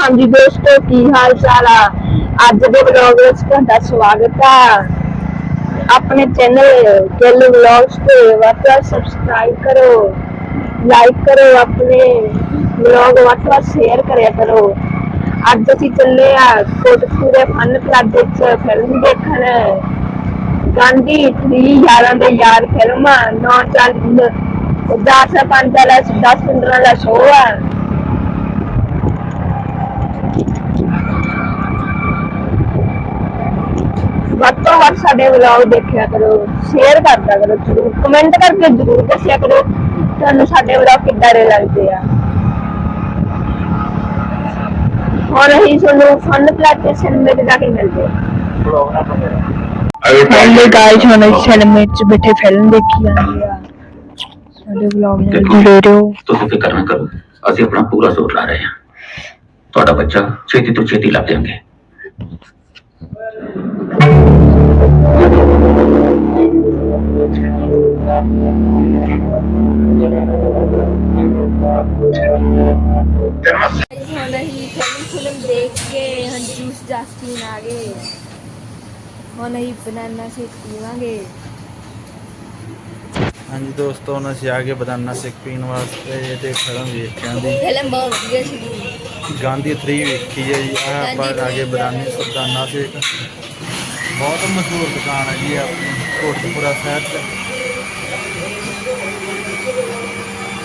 ਹਾਂਜੀ, ਦੋਸਤੋ, ਕੀ ਹਾਲ ਚਾਲ ਆ? ਅੱਜ ਦੇ ਵਲੌਗ ਵਿੱਚ ਤੁਹਾਡਾ ਸਵਾਗਤ ਆ। ਆਪਣੇ ਚੈਨਲ ਕੇਲੂ ਵਲੌਗਸ ਤੇ ਵੱਧ ਸਬਸਕ੍ਰਾਈਬ ਕਰੋ ਲਾਈਕ ਕਰੋ, ਆਪਣੇ ਵਲੌਗ ਵੱਧ ਸ਼ੇਅਰ ਕਰਿਆ ਕਰੋ। ਅੱਜ ਅਸੀਂ ਚੱਲੇ ਆ ਕੋਟਕਪੂਰੇ ਫਨ ਕਲੱਬ ਵਿੱਚ ਫਿਲਮ ਦੇਖਣ। ਗਾਂਧੀ 3 ਯਾਰਾਂ ਦੇ ਯਾਰ ਫਿਲਮ ਆ 9 ਚੱਲ 10 5 ਵਾਲਾ 10 15 ਵਾਲਾ ਸ਼ੋਅ ਆ। ਵੱਧ ਤੋਂ ਵੱਧ ਸਾਡੇ ਵਲੌਗ ਦੇਖਿਆ ਕਰੋ ਸ਼ੇਅਰ ਕਰਦਾ ਕਰੋ ਜਰੂਰ ਕਮੈਂਟ ਕਰਕੇ ਜਰੂਰ ਦੱਸਿਆ ਕਰੋ ਤੁਹਾਨੂੰ ਸਾਡੇ ਵਲੌਗ ਕਿੱਦਾਂ ਦੇ ਲੱਗਦੇ ਆ। ਹੁਣ ਅਸੀਂ ਤੁਹਾਨੂੰ ਫਨ ਪਲਾਟ ਸਿਨੇਮੇ ਤੇ ਜਾ ਕੇ ਮਿਲਦੇ ਆ। ਹੈਲੋ ਗਾਇਸ ਹੁਣ ਅਸੀਂ ਸਿਨੇਮੇ 'ਚ ਬੈਠੇ ਫਿਲਮ ਦੇਖੀ ਜਾਂਦੇ ਆ। ਸਾਡੇ ਵਲੌਗ ਨਾਲ ਜੁੜੇ ਰਹੋ। ਤੁਸੀਂ ਫਿਕਰ ਨਾ ਕਰੋ ਅਸੀਂ ਆਪਣਾ ਪੂਰਾ ਜ਼ੋਰ ਲਾ ਰਹੇ ਹਾਂ। ਤੁਹਾਡਾ ਬੱਚਾ ਛੇਤੀ ਤੋਂ ਛੇਤੀ ਲੱਭ ਦੇਵਾਂਗੇ ਹੁਣ ਅਸੀਂ ਫਿਲਮ ਫਿਲਮ ਦੇਖ ਕੇ ਹੁਣ ਜੂਸ ਜਾਸਤੀਨ ਆ ਗਏ ਹੁਣ ਅਸੀਂ ਬਨਾਨਾ ਸ਼ੇਕ ਪੀਵਾਂਗੇ ਹਾਂਜੀ ਦੋਸਤੋ ਹੁਣ ਅਸੀਂ ਆ ਗਏ ਬਦਾਨਾ ਸਿੱਖ ਪੀਣ ਵਾਸਤੇ ਤੇ ਫਿਲਮ ਵੇਖ ਕੇ ਆਂਦੀ ਫਿਲਮ ਬਹੁਤ ਵਧੀਆ ਸੀ ਗਾਂਧੀ 3 ਵੇਖੀ ਹੈ ਜੀ ਆਹ ਆਪਾਂ ਆ ਗਏ ਬਦਾਨੇ ਬਦਾਨਾ ਸਿੱਖ। ਬਹੁਤ ਮਸ਼ਹੂਰ ਦੁਕਾਨ ਹੈ ਜੀ ਆਪਣੀ ਕੋਟਕਪੂਰਾ ਸ਼ਹਿਰ 'ਚ।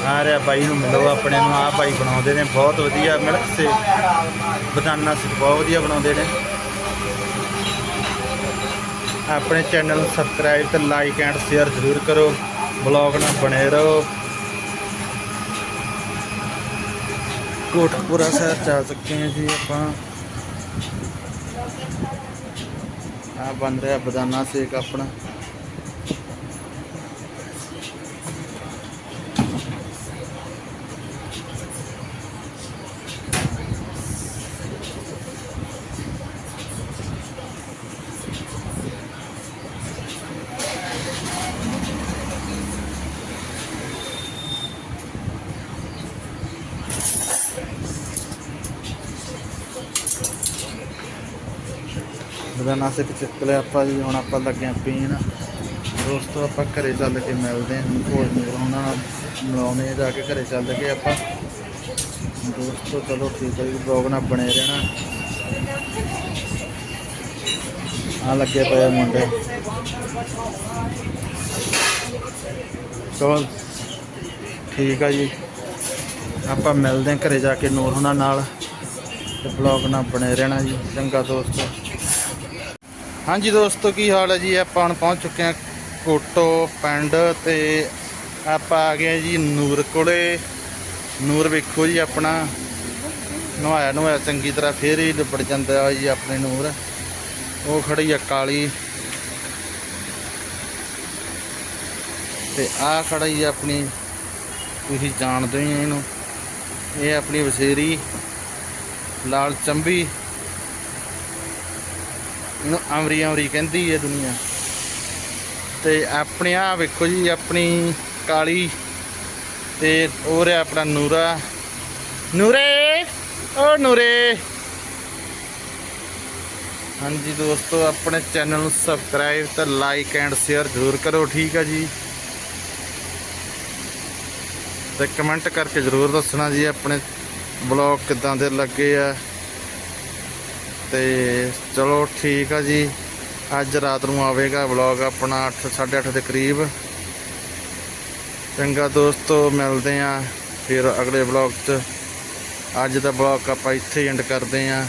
ਆ ਰਿਹਾ ਬਾਈ ਨੂੰ ਮਿਲੋ ਆਪਣੇ ਨੂੰ ਆ ਬਾਈ ਬਣਾਉਂਦੇ ਨੇ, ਬਹੁਤ ਵਧੀਆ ਮਿਲਕ ਸੇ ਬਦਾਨਾ ਸਿੱਖ, ਬਹੁਤ ਵਧੀਆ ਬਣਾਉਂਦੇ ਨੇ। ਆਪਣੇ ਚੈਨਲ ਨੂੰ ਸਬਸਕ੍ਰਾਈਬ ਤੇ ਲਾਈਕ ਐਂਡ ਸ਼ੇਅਰ ਜ਼ਰੂਰ ਕਰੋ ਬਲੌਗ ਨਾਲ ਬਣੇ ਰਹੋ। ਕੋਟਕਪੂਰਾ ਸ਼ਹਿਰ ਚ ਆ ਚੁੱਕੇ ਹਾਂ ਜੀ ਆਪਾਂ। ਆ ਬਣ ਰਿਹਾ ਬਦਾਨਾ ਸੇਕ ਆਪਣਾ। ਬਦਾਨਾ ਸੇਕ ਚੱਕ ਲਿਆ ਆਪਾਂ ਜੀ, ਹੁਣ ਆਪਾਂ ਲੱਗੇ ਆਂ ਪੀਣ। ਦੋਸਤੋ, ਆਪਾਂ ਘਰੇ ਚੱਲ ਕੇ ਮਿਲਦੇ ਹਾਂ ਹੋਰ ਉਹਨਾਂ ਨਾਲ ਮਿਲਾਉਂਦੇ ਜਾ ਕੇ ਘਰੇ ਚੱਲ ਕੇ ਆਪਾਂ। ਦੋਸਤੋ, ਚਲੋ ਠੀਕ ਹੈ ਜੀ ਬਲੌਗ ਨਾਲ ਬਣੇ ਰਹਿਣਾ। ਆ ਲੱਗੇ ਪਏ ਮੁੰਡੇ। ਚਲੋ, ਠੀਕ ਆ ਜੀ। ਆਪਾਂ ਮਿਲਦੇ ਹਾਂ ਘਰੇ ਜਾ ਕੇ ਨੂਰ ਹੁਣਾਂ ਨਾਲ। ਤੇ ਬਲੌਗ ਨਾਲ ਬਣੇ ਰਹਿਣਾ ਜੀ। ਚੰਗਾ ਦੋਸਤੋ। ਹਾਂਜੀ ਦੋਸਤੋ, ਕੀ ਹਾਲ ਹੈ ਜੀ? ਆਪਾਂ ਹੁਣ ਪਹੁੰਚ ਚੁੱਕੇ ਹਾਂ ਕੋਟੋ ਪਿੰਡ ਤੇ ਆਪਾਂ ਆ ਗਏ ਜੀ ਨੂਰ ਕੋਲੇ। ਨੂਰ ਵੇਖੋ ਜੀ ਆਪਣਾ। ਨਹਾਇਆ ਨਹਾਇਆ ਚੰਗੀ ਤਰ੍ਹਾਂ ਫੇਰ ਹੀ ਲਿਬੜ ਜਾਂਦਾ ਜੀ ਆਪਣੇ ਨੂਰ। ਉਹ ਖੜੀ ਆ ਕਾਲੀ। ਤੇ ਆ ਖੜਾ ਜੀ ਆਪਣੀ, ਤੁਸੀਂ ਜਾਣਦੇ ਹੋ ਇਹਨੂੰ। ਇਹ ਆਪਣੀ ਵਸੇਰੀ, ਲਾਲ ਚੰਬੀ। ਇਹਨੂੰ ਅਮਰੀ ਅਮਰੀ ਕਹਿੰਦੀ ਹੈ ਦੁਨੀਆ। ਤੇ ਆਪਣੇ ਆ ਵੇਖੋ ਜੀ, ਆਪਣੀ ਕਾਲੀ ਤੇ ਉਹ ਰਿਹਾ ਆਪਣਾ ਨੂਰਾ। ਨੂਰੇ! ਓ ਨੂਰੇ! ਹਾਂਜੀ ਦੋਸਤੋ, ਆਪਣੇ ਚੈਨਲ ਨੂੰ ਸਬਸਕ੍ਰਾਈਬ ਤੇ ਲਾਈਕ ਐਂਡ ਸ਼ੇਅਰ ਜ਼ਰੂਰ ਕਰੋ, ਠੀਕ ਆ ਜੀ। ਤੇ ਕਮੈਂਟ ਕਰਕੇ ਜ਼ਰੂਰ ਦੱਸਣਾ ਜੀ, ਆਪਣੇ ਬਲੌਗ ਕਿਦਾਂ ਦੇ ਲੱਗੇ ਆ। ਤੇ ਚਲੋ ਠੀਕ ਆ ਜੀ। ਅੱਜ ਰਾਤ ਨੂੰ ਆਵੇਗਾ ਵਲੌਗ ਆਪਣਾ 8 8:30 ਦੇ ਕਰੀਬ। ਚੰਗਾ ਦੋਸਤੋ, ਮਿਲਦੇ ਆ ਫਿਰ ਅਗਲੇ ਵਲੌਗ 'ਚ। ਅੱਜ ਦਾ ਵਲੌਗ ਆਪਾਂ ਇੱਥੇ ਐਂਡ ਕਰਦੇ ਆ।